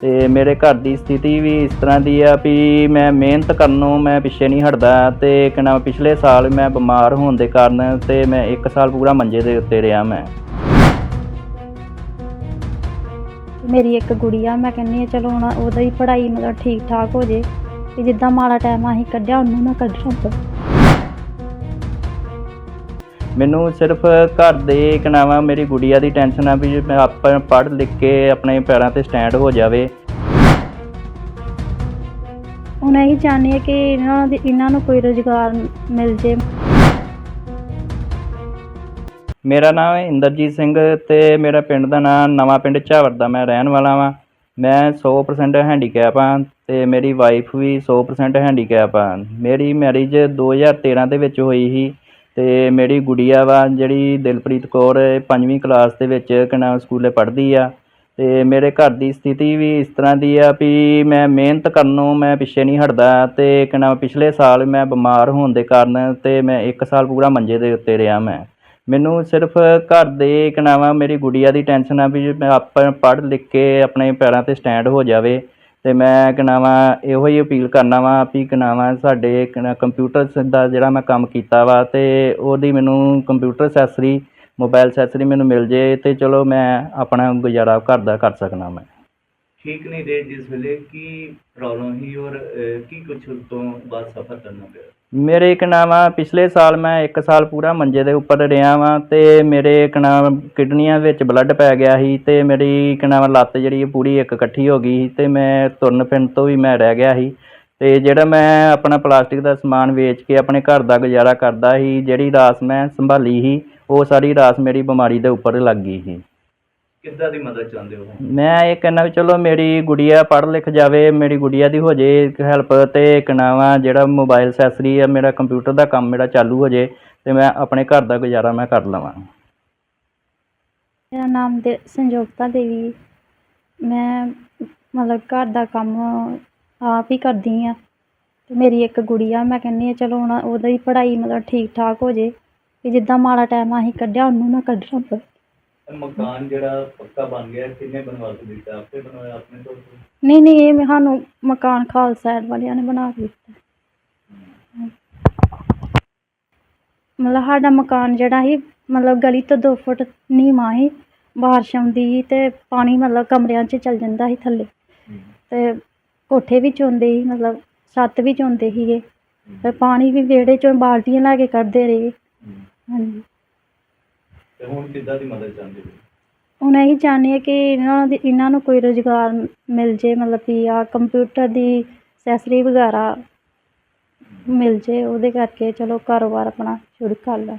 ਤੇ ਮੇਰੇ ਘਰ ਦੀ ਸਥਿਤੀ ਵੀ ਇਸ ਤਰ੍ਹਾਂ ਦੀ ਆ ਵੀ ਮੈਂ ਮਿਹਨਤ ਕਰਨੋਂ ਮੈਂ ਪਿੱਛੇ ਨਹੀਂ ਹਟਦਾ ਤੇ ਕਿਨਾ ਪਿਛਲੇ ਸਾਲ ਮੈਂ ਬਿਮਾਰ ਹੋਣ ਦੇ ਕਾਰਨ ਤੇ ਮੈਂ 1 ਸਾਲ ਪੂਰਾ ਮੰਜੇ ਦੇ ਉੱਤੇ ਰਿਹਾ ਮੈਂ। ਮੇਰੀ ਇੱਕ ਗੁੜੀਆ, ਮੈਂ ਕਹਿੰਦੀ ਹਾਂ, ਚਲੋ ਹੁਣ ਉਹਦਾ ਹੀ ਪੜ੍ਹਾਈ ਮਤਲਬ ਠੀਕ ਠਾਕ ਹੋ ਜੇ ਕਿ ਜਿੱਦਾਂ ਮਾੜਾ ਟਾਈਮ ਅਸੀਂ ਕੱਢਿਆ, ਉਹਨੂੰ ਨਾ ਕੱਢਣਾ ਪਵੇ ਮੈਨੂੰ ਸਿਰਫ ਘਰ ਦੇ ਕਨਾਵਾ ਮੇਰੀ ਗੁੜੀਆ ਦੀ ਟੈਨਸ਼ਨ ਆ ਵੀ ਮੈਂ ਆਪਾਂ ਪੜ੍ਹ ਲਿਖ ਕੇ ਆਪਣੇ ਪੈਰਾਂ ਤੇ ਸਟੈਂਡ ਹੋ ਜਾਵੇ। ਹੁਣ ਇਹੀ ਚਾਹੁੰਦੀ ਹਾਂ ਕਿ ਇਹਨਾਂ ਦੇ ਇਹਨਾਂ ਨੂੰ ਕੋਈ ਰੁਜ਼ਗਾਰ ਮਿਲ ਜੇ। ਮੇਰਾ ਨਾਮ ਹੈ ਇੰਦਰਜੀਤ ਸਿੰਘ ਤੇ ਮੇਰਾ ਪਿੰਡ ਦਾ ਨਾਮ ਨਵਾਂ ਪਿੰਡ ਝਾਵਰ ਦਾ ਮੈਂ ਰਹਿਣ ਵਾਲਾ ਵਾਂ। ਮੈਂ 100% ਹੈਂਡੀਕੈਪ ਹਾਂ ਤੇ ਮੇਰੀ ਵਾਈਫ ਵੀ 100% ਹੈਂਡੀਕੈਪ ਆ। ਮੇਰੀ ਮੈਰਿਜ 2013 ਦੇ ਵਿੱਚ ਹੋਈ ਸੀ। ਅਤੇ ਮੇਰੀ ਗੁੜੀਆ ਵਾ ਜਿਹੜੀ ਦਿਲਪ੍ਰੀਤ ਕੌਰ ਇਹ ਪੰਜਵੀਂ ਕਲਾਸ ਦੇ ਵਿੱਚ ਕਿਨਾ ਸਕੂਲੇ ਪੜ੍ਹਦੀ ਆ ਅਤੇ ਮੇਰੇ ਘਰ ਦੀ ਸਥਿਤੀ ਵੀ ਇਸ ਤਰ੍ਹਾਂ ਦੀ ਆ ਵੀ ਮੈਂ ਮਿਹਨਤ ਕਰਨੋਂ ਮੈਂ ਪਿੱਛੇ ਨਹੀਂ ਹਟਦਾ ਤੇ ਕਿਨਾ ਪਿਛਲੇ ਸਾਲ ਮੈਂ ਬਿਮਾਰ ਹੋਣ ਦੇ ਕਾਰਨ ਅਤੇ ਮੈਂ ਇੱਕ ਸਾਲ ਪੂਰਾ ਮੰਜੇ ਦੇ ਉੱਤੇ ਰਿਹਾ ਮੈਂ। ਮੈਨੂੰ ਸਿਰਫ ਘਰ ਦੇ ਕਨਾਵਾ ਮੇਰੀ ਗੁੜੀਆ ਦੀ ਟੈਨਸ਼ਨ ਆ ਵੀ ਮੈਂ ਆਪਾਂ ਪੜ੍ਹ ਲਿਖ ਕੇ ਆਪਣੇ ਪੈਰਾਂ ਤੇ ਸਟੈਂਡ ਹੋ ਜਾਵੇ ਅਤੇ ਮੈਂ ਕਨਾਵਾ ਇਹੋ ਹੀ ਅਪੀਲ ਕਰਨਾ ਵਾ ਵੀ ਕਨਾਵਾ ਸਾਡੇ ਕਨਾ ਕੰਪਿਊਟਰ ਦਾ ਜਿਹੜਾ ਮੈਂ ਕੰਮ ਕੀਤਾ ਵਾ ਅਤੇ ਉਹਦੀ ਮੈਨੂੰ ਕੰਪਿਊਟਰ ਅਸੈਸਰੀ ਮੋਬਾਇਲ ਅਸੈਸਰੀ ਮੈਨੂੰ ਮਿਲ ਜੇ ਤੇ ਚਲੋ ਮੈਂ ਆਪਣਾ ਗੁਜ਼ਾਰਾ ਘਰ ਦਾ ਕਰ ਸਕਦਾ ਮੈਂ। ਠੀਕ ਨਹੀਂ ਰਹੇ ਜਿਸ ਵੇਲੇ ਕੀ ਪ੍ਰੋਬਲਮ ਸੀ ਔਰ ਅਹ, ਕੀ ਕੁਛ ਉਸ ਤੋਂ ਬਾਅਦ ਸਫਰ ਕਰਨਾ ਪਿਆ? ਮੇਰੇ ਇੱਕ ਨਾਮ ਪਿਛਲੇ ਸਾਲ ਮੈਂ 1 ਸਾਲ ਪੂਰਾ ਮੰਜੇ ਦੇ ਉੱਪਰ ਰਿਹਾ ਵਾਂ ਤੇ ਮੇਰੇ ਇੱਕ ਨਾਮ ਕਿਡਨੀਆਂ ਵਿੱਚ ਬਲੱਡ ਪੈ ਗਿਆ ਸੀ ਤੇ ਮੇਰੀ ਇੱਕ ਨਾਮ ਲੱਤ ਜਿਹੜੀ ਇਹ ਪੂਰੀ ਇੱਕ ਇਕੱਠੀ ਹੋ ਗਈ ਸੀ ਤੇ ਮੈਂ ਤੁਰਨ ਫਿਰਨ ਤੋਂ ਵੀ ਮੈਂ ਰਹਿ ਗਿਆ ਸੀ ਤੇ ਜਿਹੜਾ ਮੈਂ ਆਪਣਾ ਪਲਾਸਟਿਕ ਦਾ ਸਮਾਨ ਵੇਚ ਕੇ ਆਪਣੇ ਘਰ ਦਾ ਗੁਜ਼ਾਰਾ ਕਰਦਾ ਸੀ ਜਿਹੜੀ ਰਾਸ ਮੈਂ ਸੰਭਾਲੀ ਸੀ ਉਹ ਸਾਰੀ ਰਾਸ ਮੇਰੀ ਬਿਮਾਰੀ ਦੇ ਉੱਪਰ ਲੱਗ ਗਈ ਸੀ। ਕਿੱਦਾਂ ਦੀ ਮਦਦ ਚਾਹੁੰਦੇ ਹੋ? ਮੈਂ ਇਹ ਕਹਿੰਦਾ ਵੀ ਚਲੋ ਮੇਰੀ ਗੁੜੀਆ ਪੜ੍ਹ ਲਿਖ ਜਾਵੇ ਮੇਰੀ ਗੁੜੀਆ ਦੀ ਹੋ ਜੇ ਹੈਲਪ ਤੇ ਇੱਕ ਨਵਾਂ ਜਿਹੜਾ ਮੋਬਾਈਲ ਅਸੈਸਰੀ ਆ ਮੇਰਾ ਕੰਪਿਊਟਰ ਦਾ ਕੰਮ ਮੇਰਾ ਚਾਲੂ ਹੋ ਜੇ ਤੇ ਮੈਂ ਆਪਣੇ ਘਰ ਦਾ ਗੁਜ਼ਾਰਾ ਮੈਂ ਕਰ ਲਵਾਂ। ਮੇਰਾ ਨਾਮ ਦੇ ਸੰਜੋਗਤਾ ਦੇਵੀ। ਮੈਂ ਮਤਲਬ ਘਰ ਦਾ ਕੰਮ ਆਪ ਹੀ ਕਰਦੀ ਆ। ਤੇ ਮੇਰੀ ਇੱਕ ਗੁੜੀਆ ਮੈਂ ਕਹਿੰਦੀ ਹਾਂ ਚਲੋ ਹੁਣ ਉਹਦਾ ਹੀ ਪੜ੍ਹਾਈ ਮਤਲਬ ਠੀਕ ਠਾਕ ਹੋ ਜੇ। ਕਿ ਜਿੱਦਾਂ ਮਾੜਾ ਟਾਈਮ ਅਸੀਂ ਕੱਢਿਆ ਉਹਨੂੰ ਨਾ ਕੱਢਣਾ ਪਵੇ ਇਹ ਮਕਾਨ ਜਿਹੜਾ ਪੱਕਾ ਬਣ ਗਿਆ, ਕਿੰਨੇ ਬਣਵਾ ਕੇ ਦਿੱਤਾ? ਆਪੇ ਬਣਵਾਇਆ ਆਪਣੇ ਤੋਂ? ਨਹੀਂ ਨਹੀਂ, ਇਹ ਸਾਨੂੰ ਮਕਾਨ ਖਾਲਸਾ ਐਡ ਵਾਲਿਆਂ ਨੇ ਬਣਾ ਕੇ ਦਿੱਤਾ। ਮਤਲਬ ਸਾਡਾ ਮਕਾਨ ਜਿਹੜਾ ਸੀ, ਮਤਲਬ ਗਲੀ ਤੋਂ 2 ਫੁੱਟ ਨੀਵਾਂ ਸੀ, ਬਾਰਿਸ਼ ਆਉਂਦੀ ਸੀ ਤੇ ਪਾਣੀ ਮਤਲਬ ਕਮਰਿਆਂ 'ਚ ਚਲ ਜਾਂਦਾ ਸੀ ਥੱਲੇ। ਤੇ ਕੋਠੇ ਵੀ ਚੋਂਦੇ ਸੀ, ਮਤਲਬ ਛੱਤ ਵੀ ਚੋਂਦੇ ਸੀਗੇ। ਤੇ ਪਾਣੀ ਵੀ ਵਿਹੜੇ 'ਚੋਂ ਬਾਲਟੀਆਂ ਲੈ ਕੇ ਕੱਢਦੇ ਰਹੇ। ਹਾਂਜੀ। ਤੇ ਹੁਣ ਕਿੱਦਾਂ ਦੀ ਮਦਦ ਚਾਹੁੰਦੇ ਹੋ? ਹੁਣ ਇਹੀ ਚਾਹੁੰਦੀ ਹਾਂ ਕਿ ਇਹਨਾਂ ਦੀ, ਇਹਨਾਂ ਨੂੰ ਕੋਈ ਰੁਜ਼ਗਾਰ ਮਿਲ ਜੇ, ਮਤਲਬ ਕਿ ਆ ਕੰਪਿਊਟਰ ਦੀ ਅਸੈਸਰੀ ਵਗੈਰਾ ਮਿਲ ਜੇ, ਉਹਦੇ ਕਰਕੇ ਚਲੋ ਕਾਰੋਬਾਰ ਆਪਣਾ ਸ਼ੁਰੂ ਕਰ ਲੈਣ